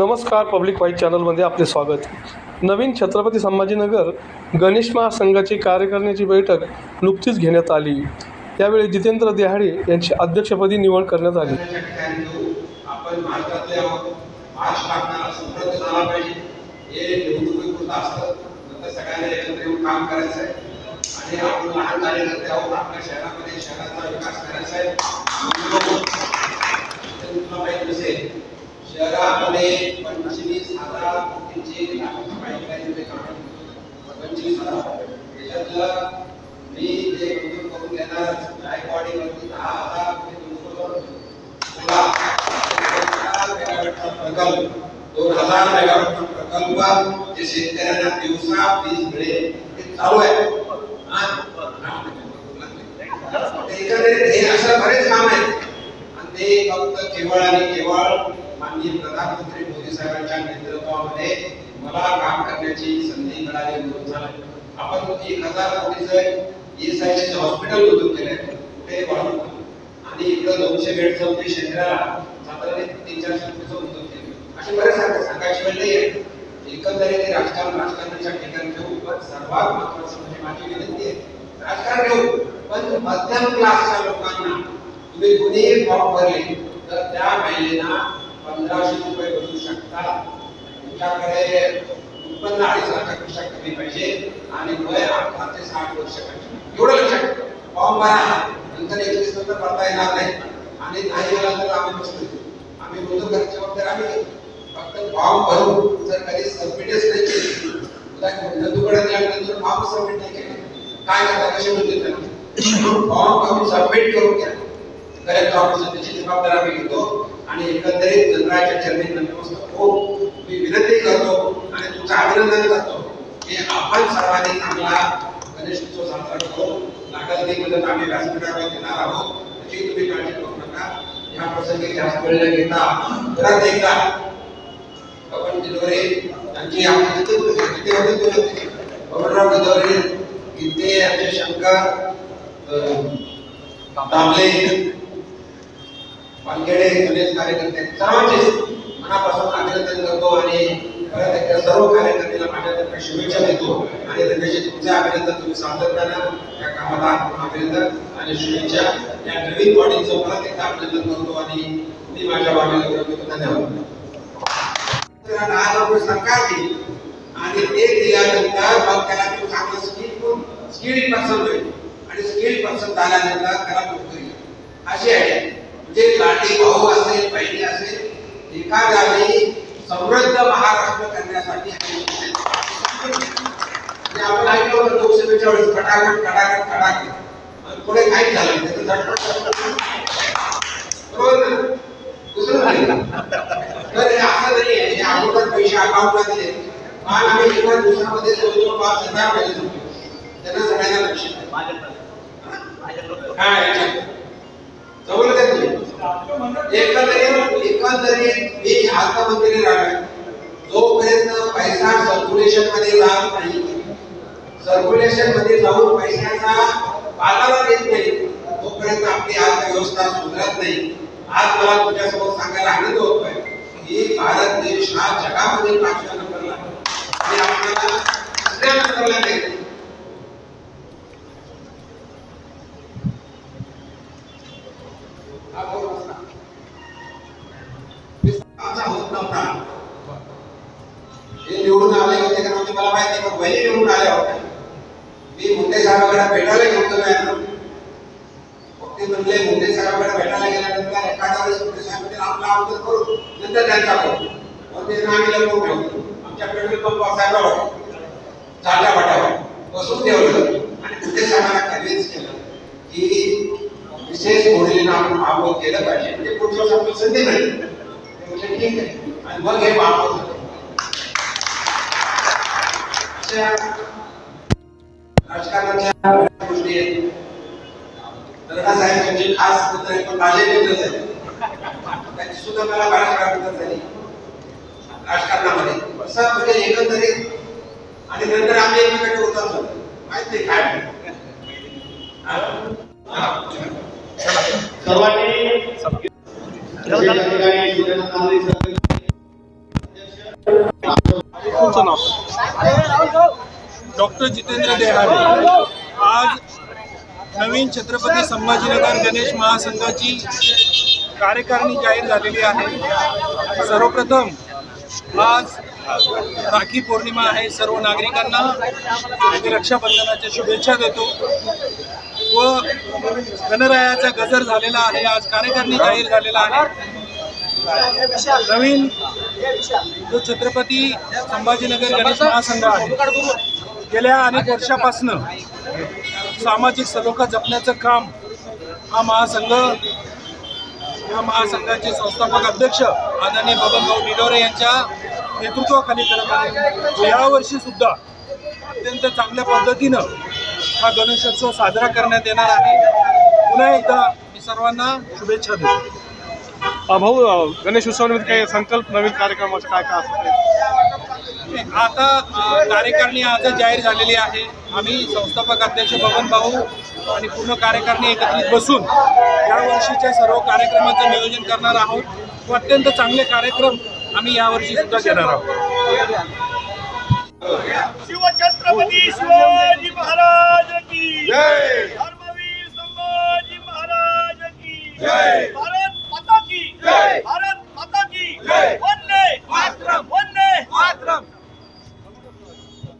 नमस्कार public white चॅनलमध्ये आपले स्वागत. नवीन छत्रपती संभाजीनगर गणेश महासंघाची कार्यकारिणीची बैठक नुकतीच घेण्यात आली. त्यावेळी जितेंद्र देहाडे यांची अध्यक्षपदी निवड करण्यात आली. आपण भारतातले आहोत महाराष्ट्र लागणारा समृद्ध झाला पाहिजे हे निवडणुकीपुरतं असतं नंतर सगळ्यांना एकत्र येऊन काम करायचं आहे आणि आपण लहान कार्यकर्ते आहोत आपल्या शहरामध्ये शहराचा विकास करायचा आहे तर तुला माहिती नसेल शहरामध्ये पंचवीस हजार कोटींची पाईपलाईनचे काम आहे. पंचवीस हजार त्याच्यातलं मी जे मंजूर करून देणार जायकवाडीवरती दहा हजार कोटी मंजूर करून पुन्हा प्रकल्प दोन हजार मेगावॉटचा प्रकल्प जे शेतकऱ्यांना दिवसा वीज मिळेल ते चालू आहे एकंदरीत हे अशा बरेच काम आहेत आणि ते फक्त केवळ आणि केवळ माननीय प्रधानमंत्री मोदी साहेबांच्या नेतृत्वामध्ये मला काम करण्याची संधी मिळाली म्हणून झालं. आपण एक हजार कोटीचं ESIC चं हॉस्पिटल उद्योग केलंय. ते वाढवून आणि इकडं दोनशे बेडचं जे शेंद्राला साधारण तीन चारशे कोटीचं असे बरेच सांगतात सांगायची वेळ नाही आहे. एकंदरीत राजकारण राजकारणाच्या ठिकाणी घेऊ पण सर्वात महत्वाचं म्हणजे माझी विनंती आहे राजकारण घेऊ पण मध्यम क्लासच्या लोकांना तुम्ही कुणीही फॉर्म भरले तर त्या महिलेना पंधराशे रुपये भरू शकता तुमच्याकडे उत्पन्न अडीच लाखापेक्षा कमी पाहिजे आणि वय अठरा ते साठ वर्ष पाहिजे एवढं लक्षात ठेवा. फॉर्म भरा नंतर एकवीस नंतर भरता येणार नाही आणि नाही गेला तर आम्ही बसतो आम्ही बोलतो घरची वगैरे आम्ही घेतो. फॉर्म भरून जर कधी सबमिटच नाही केली नंदुकडे गेल्यानंतर फॉर्म सबमिट नाही केले. काय करता? कसे म्हणते त्यांना फॉर्म भरून सबमिट करून घ्या. कलेक्टर ऑफिसर त्याची जबाबदारी आम्ही घेतो आणि एकंदरीत जनराच्या चरणी व्यवस्था होऊन मी विनंती करतो आणि तुमचं अभिनंदन करतो की आपण सर्वांनी चांगला गणेश उत्सव साजरा करू लागल ती मदत आम्ही व्यासपीठावर देणार आहोत. त्याची तुम्ही काळजी करू नका. या प्रसंगी जास्त वेळ न घेता परत एकदा आपण दिलवरे यांची आपण किती किती होते तुला गीते यांचे शंकर दामले वानखेडे गणेश कार्यकर्ते सर्वांचे मनापासून अभिनंदन करतो आणि परत एकदा सर्व कार्यकर्त्यांना माझ्यातर्फे शुभेच्छा देतो. आणि रमेश तुमचे अभिनंदन तुम्ही सातत्यानं या कामाला अभिनंदन आणि शुभेच्छा. या नवीन बॉडीचं परत एकदा अभिनंदन करतो आणि मी माझ्या बाजूला धन्यवाद. त्याला दहा हजार रुपये सरकार देईल आणि ते दिल्यानंतर मग त्याला तो चांगलं स्किल स्किल पर्सन होईल आणि स्किल पर्सन झाल्यानंतर त्याला नोकरी अशी आहे. म्हणजे लाटी भाऊ असेल बहिणी असेल एखाद्या वेळी समृद्ध महाराष्ट्र करण्यासाठी म्हणजे आपण ऐकलो लोकसभेच्या वेळेस खटाखट खटाखट खटाखट पुढे काहीच झालं त्याचं झटपट बरोबर ना? दुसरं झालं तर हे असं नाही आहे हे अगोदर पैसे अकाउंटला दिले. पण आम्ही एका दिवसामध्ये जवळजवळ पाच हजार पैसे दिले. त्यांना सगळ्यांना लक्ष काय जवळ का तुम्ही एकंदरीत एकंदरीत मी अर्थमंत्री राहणार. जोपर्यंत पैसा सर्क्युलेशनमध्ये जात नाही सर्क्युलेशनमध्ये जाऊन पैशाचा बाजारात येत नाही तोपर्यंत आपली अर्थव्यवस्था सुधारत नाही. आज मला तुमच्यासमोर सांगायला आनंद होतोय. की भारत देश हा जगामध्ये पाचव्या नंबरला आहे. आणि आपल्याला दुसऱ्या नंबरला नाही हा बरोबर ना? विस्ताराचा होत नव्हता हे निवडून आले होते का नव्हते मला माहिती नाही, पण वहिनी निवडून आल्या होत्या मी मुंडे साहेबांकडे भेटायला गेलो होतो ना मग ते म्हणले मुंडे साहेबांकडे भेटायला गेल्यानंतर एखादा वेळेस मुंडे साहेबांनी आपला अगोदर करू नंतर त्यांचा करू मग ते आम्ही लपवून ठेवलं आमच्या पेट्रोल पंप साहेबावर चालत्या वाटावर बसून ठेवलं आणि मुंडे साहेबांना कन्व्हिन्स केलं की विशेष मोडीला आपण मागवत केलं पाहिजे. म्हणजे पुढच्या वर्षी आपल्याला संधी मिळेल. ते ठीक आहे. आणि मग हे मागवत झालं. राजकारणाच्या गोष्टी आहेत. दर्डा साहेब यांचे खास मित्र आहेत, पण माझे मित्रच आहेत त्यांची सुद्धा मला मदत झाली. राजकारणामध्ये. असं म्हणजे एकंदरीत आणि नंतर आम्ही एकमेकांकडे माहीत नाही काय. सर्वांनी या ठिकाणी सूर्यनाथ आंबे सर, अध्यक्ष तुमचं नाव? डॉक्टर जितेंद्र देहाडे आज नवीन छत्रपती संभाजीनगर गणेश महासंघाची कार्यकारिणी जाहीर झालेली आहे. सर्वप्रथम आज राखी पौर्णिमा आहे. सर्व नागरिकांना रक्षाबंधनाच्या शुभेच्छा देतो. व गणरायाचा गजर झालेला आहे. आज कार्यकारिणी जाहीर झालेला आहे. नवीन जो छत्रपती संभाजीनगर गणेश महासंघ आहे. गेल्या अनेक वर्षापासनं सामाजिक सलोखा जपण्याचं काम हा महासंघ या महासंघाचे संस्थापक अध्यक्ष आदरणीय बबनभाऊ निडोरे यांच्या नेतृत्वाखाली करत आहे यावर्षी सुद्धा अत्यंत चांगल्या पद्धतीनं हा गणेशोत्सव साजरा करण्यात येणार आहे. पुन्हा एकदा मी सर्वांना शुभेच्छा देतो. भाऊ गणेश उत्सवानिमित्त काही संकल्प नवीन कार्यक्रमाचे काय काय असतात? आता कार्यकारिणी आज जाहीर झालेली आहे. आम्ही संस्थापक अध्यक्ष बबन भाऊ आणि पूर्ण कार्यकारिणी एकत्रित बसून या वर्षीच्या सर्व कार्यक्रमाचं नियोजन करणार आहोत. व अत्यंत चांगले कार्यक्रम आम्ही यावर्षी सुद्धा घेणार आहोत. शिवछत्रपती शिवाजी महाराज!